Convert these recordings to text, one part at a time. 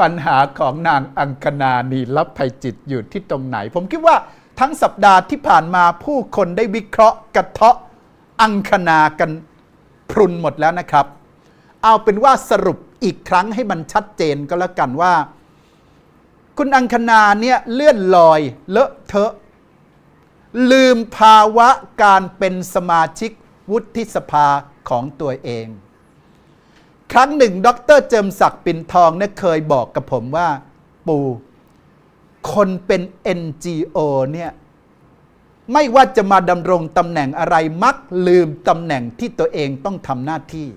ปัญหาของนางอังคณานีรับภัยจิตอยู่ที่ตรงไหน ผมคิดว่าทั้งสัปดาห์ที่ผ่านมาผู้คนได้วิเคราะห์กระเทาะอังคณากันพรุนหมดแล้วนะครับ เอาเป็นว่าสรุปอีกครั้งให้มันชัดเจนก็แล้วกันว่า คุณอังคณาเนี่ยเลื่อนลอยเลอะเทอะ ลืมภาวะการเป็นสมาชิกวุฒิสภาของตัวเอง ครั้งหนึ่ง ดรเจิมศักดิ์ปิ่นทองเนี่ยเคยบอกกับผมว่า ปูคนเป็น NGO เนี่ยไม่ว่าจะมาดำรงตำแหน่งอะไรมักลืมตำแหน่งที่ตัวเองต้องทำหน้าที่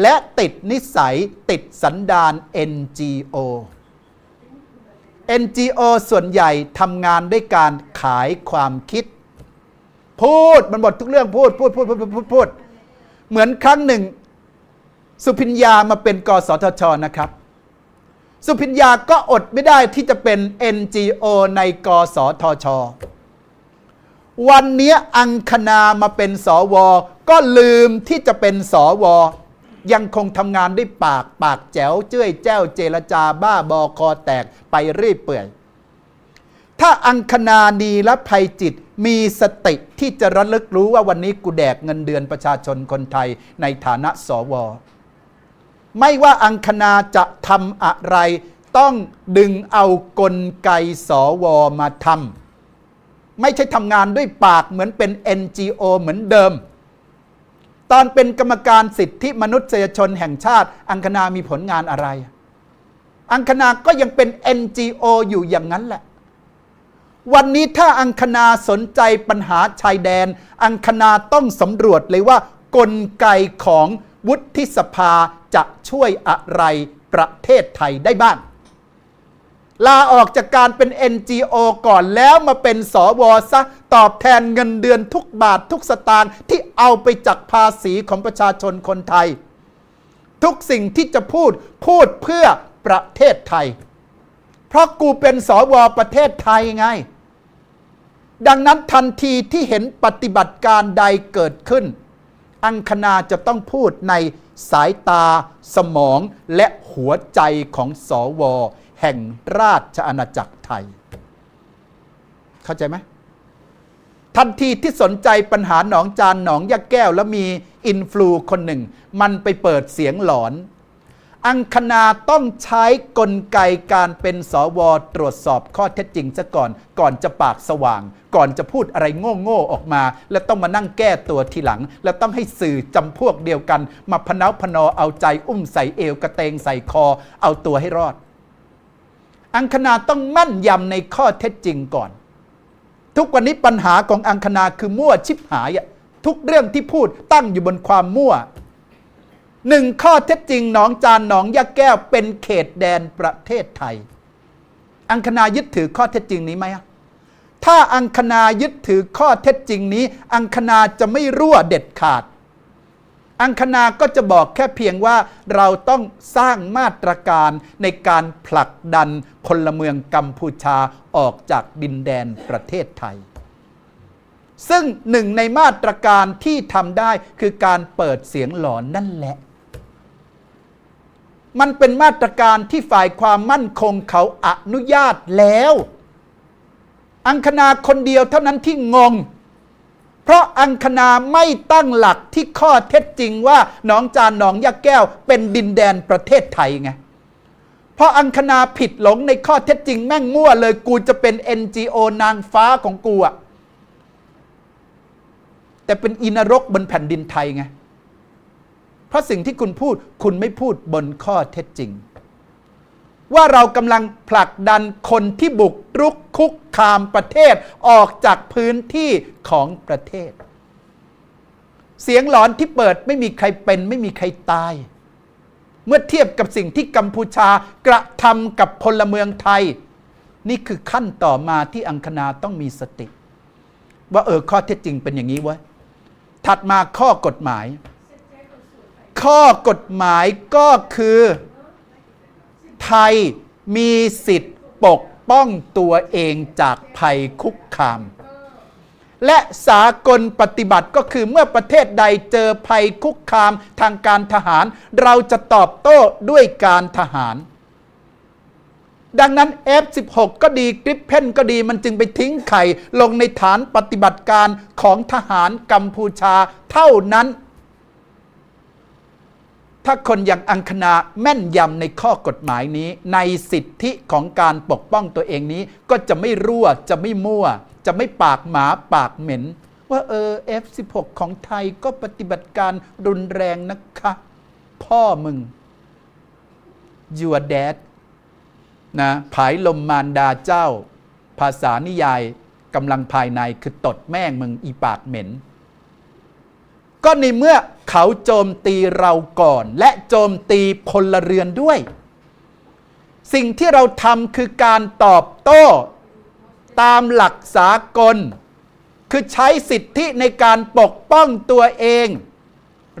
และติดนิสัยติดสันดาน NGO NGO ส่วนใหญ่ทำงานด้วยการขายความคิด พูดมันหมดทุกเรื่องพูดพูดพูดพูดพูดพูดพูดเหมือนครั้งหนึ่ง สุพิญญามาเป็นกสทชนะครับ สุพิญญาก็อดไม่ได้ที่จะเป็น NGO ในกสทช วันนี้อังคณามาเป็นสว ก็ลืมที่จะเป็นสว ยังคงทำงานด้วยปากปากแจ๋วเจ้ยแจ้วเจรจาบ้าบอคอแตกไปเรื่อยเปื่อย ถ้าอังคณานีและภัยจิตมีสติที่จะระลึกรู้ว่าวันนี้กูแดกเงินเดือนประชาชนคนไทยในฐานะสว ไม่ว่าอังคณาจะทำอะไร ต้องดึงเอากลไกสวมาทำไม่ใช่ทำงานด้วยปากเหมือนเป็น NGO เหมือนเดิม ตอนเป็นกรรมการสิทธิมนุษยชนแห่งชาติ อังคณามีผลงานอะไร อังคณาก็ยังเป็น NGO อยู่อย่างนั้นแหละวันนี้ถ้าอังคณาสนใจปัญหาชายแดน อังคณาต้องสำรวจเลยว่ากลไกของ วุฒิสภาจะช่วยอะไรประเทศไทยได้บ้าง ลาออกจากการเป็น NGO ก่อนแล้วมาเป็นสวซะตอบแทนเงินเดือนทุกบาททุกสตางค์ที่เอาไปจากภาษีของประชาชนคนไทย ทุกสิ่งที่จะพูดพูดเพื่อประเทศไทย เพราะกูเป็นสวประเทศไทยไง ดังนั้นทันทีที่เห็นปฏิบัติการใดเกิดขึ้น อังคณาจะต้องพูดในสายตาสมองและหัวใจของสวแห่งราชอาณาจักรไทย เข้าใจไหมทันทีที่สนใจปัญหาหนองจานหนองยะแก้ว แล้วมีอินฟลูคนหนึ่ง มันไปเปิดเสียงหลอน อังคณาต้องใช้กลไกการเป็นสวตรวจสอบข้อเท็จจริงซะก่อน ก่อนจะปากสว่าง ก่อนจะพูดอะไรโง่ๆออกมา แล้วต้องมานั่งแก้ตัวทีหลัง แล้วต้องให้สื่อจำพวกเดียวกัน มาพนาพนอเอาใจอุ้มใส่เอวกระเตงใส่คอ เอาตัวให้รอด อังคณาต้องมั่นยำในข้อเท็จจริงก่อน ทุกวันนี้ปัญหาของอังคณาคือมั่วชิบหายทุกเรื่องที่พูดตั้งอยู่บนความมั่ว หนึ่งข้อเท็จจริงหนองจานหนองยะแก้วเป็นเขตแดนประเทศไทย อังคณายึดถือข้อเท็จจริงนี้ไหมอะถ้าอังคณายึดถือข้อเท็จจริงนี้ อังคณาจะไม่รั่วเด็ดขาด อังคณาก็จะบอกแค่เพียงว่าเราต้องสร้างมาตรการในการผลักดันพลเมืองกัมพูชาออกจากดินแดนประเทศไทยซึ่งหนึ่งในมาตรการที่ทำได้คือการเปิดเสียงหลอนนั่นแหละ มันเป็นมาตรการที่ฝ่ายความมั่นคงเขาอนุญาตแล้ว อังคณาคนเดียวเท่านั้นที่งง เพราะอังคณาไม่ตั้งหลักที่ข้อเท็จจริงว่าหนองจานหนองยะแก้ว เป็นดินแดนประเทศไทยไงเพราะอังคณาผิดหลงในข้อเท็จจริงแม่งมั่วเลยกูจะเป็น NGO นางฟ้าของกูอะแต่เป็นอินรกบนแผ่นดินไทยไง เพราะสิ่งที่คุณพูดคุณไม่พูดบนข้อเท็จจริง ว่าเรากำลังผลักดันคนที่บุกรุกคุกคามประเทศออกจากพื้นที่ของประเทศ เสียงหลอนที่เปิดไม่มีใครเป็น ไม่มีใครตาย เมื่อเทียบกับสิ่งที่กัมพูชากระทำกับพลเมืองไทย นี่คือขั้นต่อมาที่อังคณาต้องมีสติ ว่าเออข้อเท็จจริงเป็นอย่างนี้เว้ถัดมาข้อกฎหมาย ข้อกฎหมายก็คือ ไทยมีสิทธิ์ปกป้องตัวเองจากภัยคุกคาม และสากลปฏิบัติก็คือเมื่อประเทศใดเจอภัยคุกคามทางการทหาร เราจะตอบโต้ด้วยการทหาร ดังนั้น F16 ก็ดีกริปเพนก็ดีมันจึงไปทิ้งไข่ลงในฐานปฏิบัติการของทหารกัมพูชาเท่านั้น ถ้าคนอย่างอังคณาแม่นยำในข้อกฎหมายนี้ ในสิทธิของการปกป้องตัวเองนี้ ก็จะไม่รั่วจะไม่มั่ว จะไม่ปากหมาปากเหม็น ว่าเออ F16 ของไทยก็ปฏิบัติการรุนแรงนะคะ พ่อมึง your dad นะผายลมมารดาเจ้า ภาษานิยายกำลังภายในคือตดแม่งมึงอีปากเหม็น ก็ในเมื่อเขาโจมตีเราก่อน และโจมตีพลเรือนด้วย สิ่งที่เราทำคือการตอบโต้ ตามหลักสากล คือใช้สิทธิในการปกป้องตัวเอง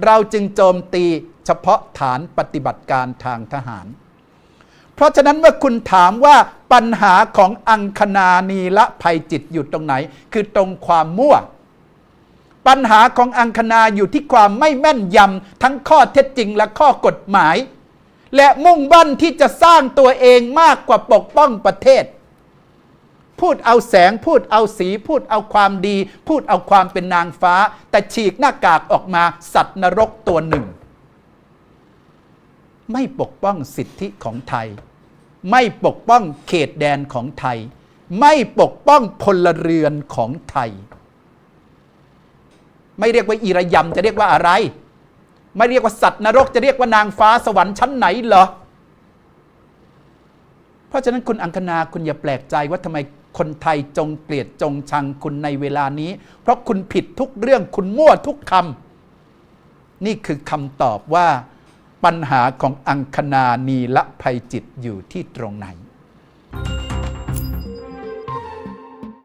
เราจึงโจมตีเฉพาะฐานปฏิบัติการทางทหาร เพราะฉะนั้นเมื่อคุณถามว่าปัญหาของอังคณานีละภัยจิตอยู่ตรงไหน คือตรงความมั่ว ปัญหาของอังคณาอยู่ที่ความไม่แม่นยำทั้งข้อเท็จจริงและข้อกฎหมาย และมุ่งบั่นที่จะสร้างตัวเองมากกว่าปกป้องประเทศ พูดเอาแสงพูดเอาสี พูดเอาความดี พูดเอาความเป็นนางฟ้า แต่ฉีกหน้ากากออกมาสัตว์นรกตัวหนึ่ง ไม่ปกป้องสิทธิของไทย ไม่ปกป้องเขตแดนของไทย ไม่ปกป้องพลเรือนของไทย ไม่เรียกว่าอีระยำจะเรียกว่าอะไร ไม่เรียกว่าสัตว์นรกจะเรียกว่านางฟ้าสวรรค์ชั้นไหนเหรอเพราะฉะนั้นคุณอังคณาคุณอย่าแปลกใจว่าทำไมคนไทยจงเกลียดจงชังคุณในเวลานี้ เพราะคุณผิดทุกเรื่องคุณมั่วทุกคำนี่คือคำตอบว่าปัญหาของอังคณานีละภัยจิตอยู่ที่ตรงไหน